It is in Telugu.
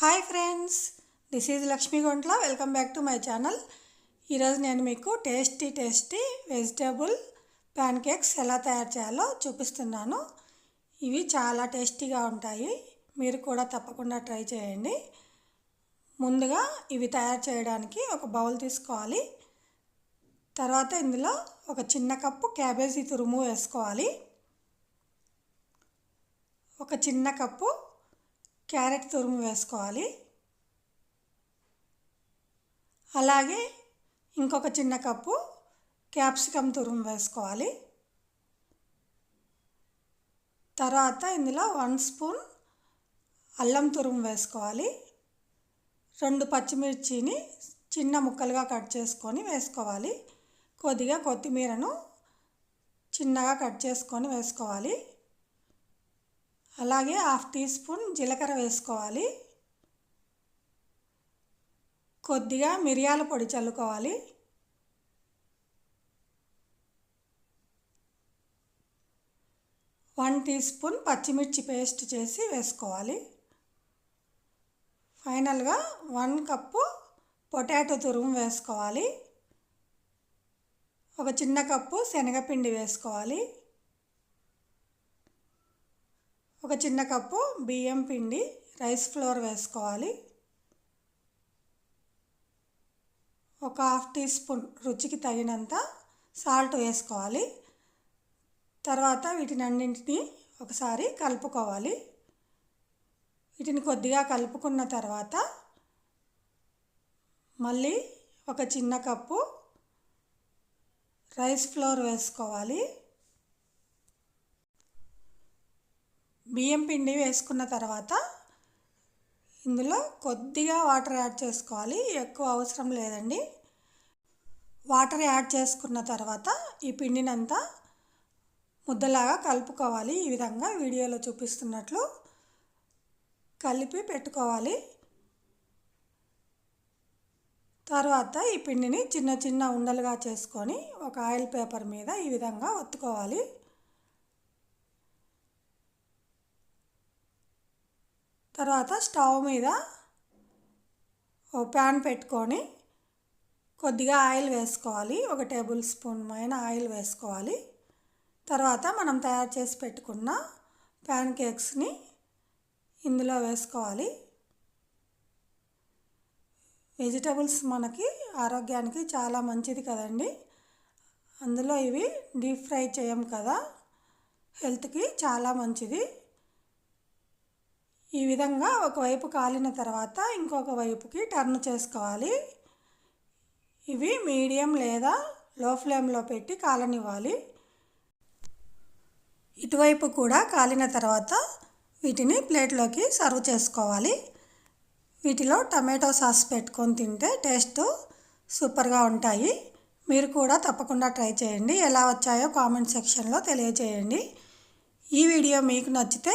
Hi friends this is Lakshmi Guntla welcome back to my channel ఈరోజు నేను మీకు tasty tasty vegetable pancakes ఎలా తయారు చేయాలో చూపిస్తున్నాను. ఇవి చాలా టేస్టీగా ఉంటాయి. మీరు కూడా తప్పకుండా ట్రై చేయండి. ముందుగా ఇవి తయారు చేయడానికి ఒక బౌల్ తీసుకోవాలి. తర్వాత ఇందులో ఒక చిన్న కప్పు క్యాబేజీ తురుము వేసుకోవాలి. ఒక చిన్న కప్పు క్యారెట్ తురుము వేసుకోవాలి. అలాగే ఇంకొక చిన్న కప్పు క్యాప్సికమ్ తురుము వేసుకోవాలి. తర్వాత ఇందులో వన్ స్పూన్ అల్లం తురుము వేసుకోవాలి. రెండు పచ్చిమిర్చిని చిన్న ముక్కలుగా కట్ చేసుకొని వేసుకోవాలి. కొద్దిగా కొత్తిమీరను చిన్నగా కట్ చేసుకొని వేసుకోవాలి. అలాగే హాఫ్ టీ స్పూన్ జీలకర్ర వేసుకోవాలి. కొద్దిగా మిరియాల పొడి చల్లుకోవాలి. వన్ టీ స్పూన్ పచ్చిమిర్చి పేస్ట్ చేసి వేసుకోవాలి. ఫైనల్గా వన్ కప్పు పొటాటో తురుము వేసుకోవాలి. ఒక చిన్న కప్పు శనగపిండి వేసుకోవాలి. ఒక చిన్న కప్పు బియ్యం పిండి రైస్ ఫ్లోర్ వేసుకోవాలి. ఒక హాఫ్ టీ స్పూన్ రుచికి తగినంత సాల్ట్ వేసుకోవాలి. తర్వాత వీటిని అన్నింటినీ ఒకసారి కలుపుకోవాలి. వీటిని కొద్దిగా కలుపుకున్న తర్వాత మళ్ళీ ఒక చిన్న కప్పు రైస్ ఫ్లోర్ వేసుకోవాలి. బియ్యం పిండి వేసుకున్న తర్వాత ఇందులో కొద్దిగా వాటర్ యాడ్ చేసుకోవాలి ఎక్కువ అవసరం లేదండి. వాటర్ యాడ్ చేసుకున్న తర్వాత ఈ పిండినంతా ముద్దలాగా కలుపుకోవాలి. ఈ విధంగా వీడియోలో చూపిస్తున్నట్లు కలిపి పెట్టుకోవాలి. తర్వాత ఈ పిండిని చిన్న చిన్న ఉండలుగా చేసుకొని ఒక ఆయిల్ పేపర్ మీద ఈ విధంగా ఒత్తుకోవాలి. తర్వాత స్టవ్ మీద ఓ ప్యాన్ పెట్టుకొని కొద్దిగా ఆయిల్ వేసుకోవాలి. ఒక టేబుల్ స్పూన్ పైన ఆయిల్ వేసుకోవాలి. తర్వాత మనం తయారు చేసి పెట్టుకున్న ప్యాన్ కేక్స్ని ఇందులో వేసుకోవాలి. వెజిటబుల్స్ మనకి ఆరోగ్యానికి చాలా మంచిది కదండి. అందులో ఇవి డీప్ ఫ్రై చేయం కదా. హెల్త్కి చాలా మంచిది. ఈ విధంగా ఒకవైపు కాలిన తర్వాత ఇంకొక వైపుకి టర్న్ చేసుకోవాలి. ఇవి మీడియం లేదా లో ఫ్లేమ్లో పెట్టి కాలనివ్వాలి. ఇటువైపు కూడా కాలిన తర్వాత వీటిని ప్లేట్లోకి సర్వ్ చేసుకోవాలి. వీటిలో టమాటో సాస్ పెట్టుకొని తింటే టేస్ట్ సూపర్గా ఉంటాయి. మీరు కూడా తప్పకుండా ట్రై చేయండి. ఎలా వచ్చాయో కామెంట్ సెక్షన్లో తెలియజేయండి. ఈ వీడియో మీకు నచ్చితే